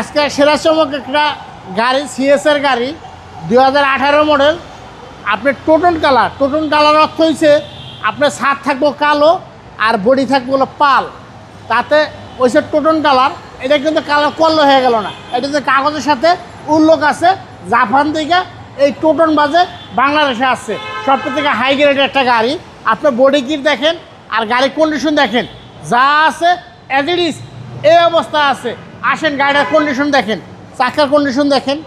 আজকে সেরা চমক একটা গাড়ি সিএসএর গাড়ি দু হাজার আঠারো মডেল আপনার টোটন কালার টোটন কালার অর্থ হয়েছে আপনার ছাদ থাকব কালো আর বডি থাকব হলো পাল। তাতে ওইসব টোটন কালার এটা কিন্তু কালার করলে হয়ে গেল না। এটা যে কাগজের সাথে উল্লোক আছে, জাপান থেকে এই টোটন বাজে বাংলাদেশে আসছে। সব থেকে হাই গ্রেডের একটা গাড়ি। আপনার বডি কিট দেখেন আর গাড়ির কন্ডিশন দেখেন। যা আছে অ্যাজ এই অবস্থা আছে। আসেন গাড়ির কন্ডিশন দেখেন চাকার কন্ডিশন দেখেন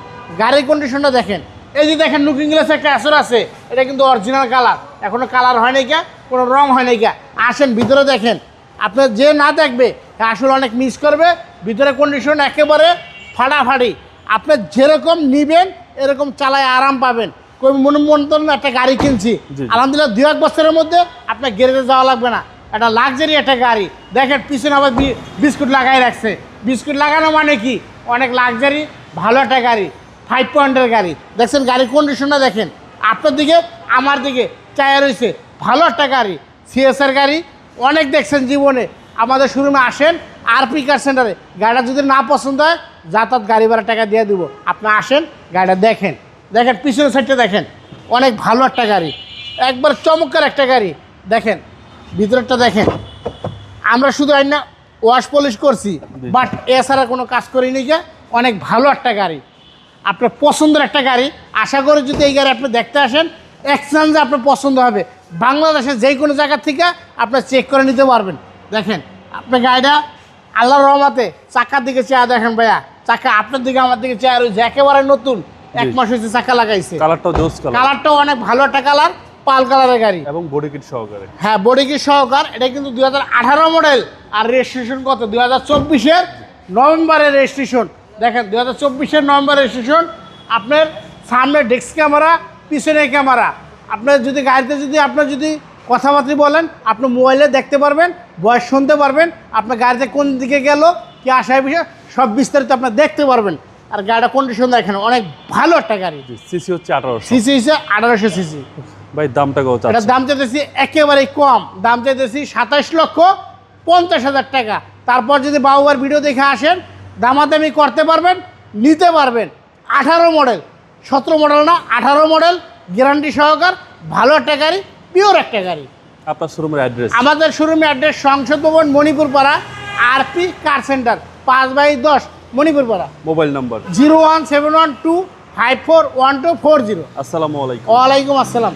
গাড়ির কন্ডিশনটা দেখেন। এই যে দেখেন লুকিং গ্লাস একটা আসর আছে এটা কিন্তু অরিজিনাল কালার এখনও কালার হয় নাই কা কোনো রং হয় নাই কা। আসেন ভিতরে দেখেন। আপনার যে না দেখবে আসলে অনেক মিস করবে। ভিতরে কন্ডিশন একেবারে ফাটাফাটি। আপনি যেরকম নিবেন এরকম চালায় আরাম পাবেন। কই মনে মনে করেন একটা গাড়ি কিনছি। আলহামদুলিল্লাহ দু এক বছরের মধ্যে আপনার গ্যারেজে যাওয়া লাগবে না। একটা লাক্সারি একটা গাড়ি। দেখেন পিছনে আবার বিস্কুট লাগাই রাখছে। বিস্কুট লাগানো মানে কি? অনেক লাক্সারি ভালো একটা গাড়ি ফাইভ পয়েন্টের গাড়ি। দেখছেন গাড়ির কন্ডিশনটা দেখেন। আপনার দিকে, আমার দিকে, চায়া রয়েছে। ভালো একটা গাড়ি সিএসআর গাড়ি। অনেক দেখছেন জীবনে। আমাদের শোরুমে আসেন আর পি কার সেন্টারে গাড়িটা যদি না পছন্দ হয়, যাতায়াত গাড়ি ভাড়া টাকা দিয়ে দিব। আপনি আসেন, গাড়িটা দেখেন। দেখেন, পিছনের সাইডটা দেখেন। অনেক ভালো একটা গাড়ি। একবার চমৎকার একটা গাড়ি। দেখেন ভিতরটা দেখেন। আমরা শুধু আইনা ওয়াশ পলিশ করছি বাট এছাড়া কোনো কাজ করিনি যে অনেক ভালো একটা গাড়ি। আপনার পছন্দের একটা গাড়ি। আশা করি যদি এই গাড়ি আপনি দেখতে আসেন এক্সচেঞ্জে আপনার পছন্দ হবে। বাংলাদেশের যে কোনো জায়গার থেকে আপনার চেক করে নিতে পারবেন। দেখেন আপনার গাড়িটা আল্লাহর রহমাতে চাকার দিকে চেয়ার দেখেন ভাইয়া। চাকা আপনার দিকে আমার দিকে চেয়ার রয়েছে একেবারে নতুন। এক মাস হয়েছে চাকা লাগাইছে। কালারটাও কালারটাও অনেক ভালো একটা কালার পাল কালারের গাড়ি। এবং বডি কিট সহকারে। হ্যাঁ বডি সহকার। এটা কিন্তু দু হাজার আঠারো মডেল আর রেজিস্ট্রেশন কত? দুই হাজার চব্বিশের নভেম্বরের রেজিস্ট্রেশন দেখেন দুই হাজার চব্বিশের নভেম্বর রেজিস্ট্রেশন আপনার সামনে ডেস্ক ক্যামেরা পিছনে ক্যামেরা আপনার যদি গাড়িতে যদি আপনার যদি কথাবার্তা বলেন আপনি মোবাইলে দেখতে পারবেন বয়স শুনতে পারবেন আপনার গাড়িতে কোন দিকে গেল কি আসায় বিষয় সব বিস্তারিত আপনার দেখতে পারবেন। আর গাড়িটা কন্ডিশন দেখেন অনেক ভালো একটা গাড়ি। সিসি হচ্ছে আঠারোশো। সিসি হিসেবে আঠারোশো সিসি ভাই দামটা কত এটার দাম চাইতেছি একেবারেই কম। দাম চাইতেছি সাতাশ লক্ষ পঞ্চাশ হাজার টাকা। তারপর যদি বাবুবার ভিডিও দেখে আসেন দামাদামি করতে পারবেন নিতে পারবেন। আঠারো মডেল সতেরো মডেল না আঠারো মডেল গ্যারান্টি সহকার ভালো একটা গাড়ি পিওর একটা গাড়ি। আপনার শোরুমের অ্যাড্রেস আমাদের শোরুমে অ্যাড্রেস সংসদ ভবন Manipur Para RP car centre পাঁচ বাই দশ Manipur Para mobile number zero one seven one two five four one two four zero. আসসালামু আলাইকুম। ওয়ালাইকুম আসসালাম।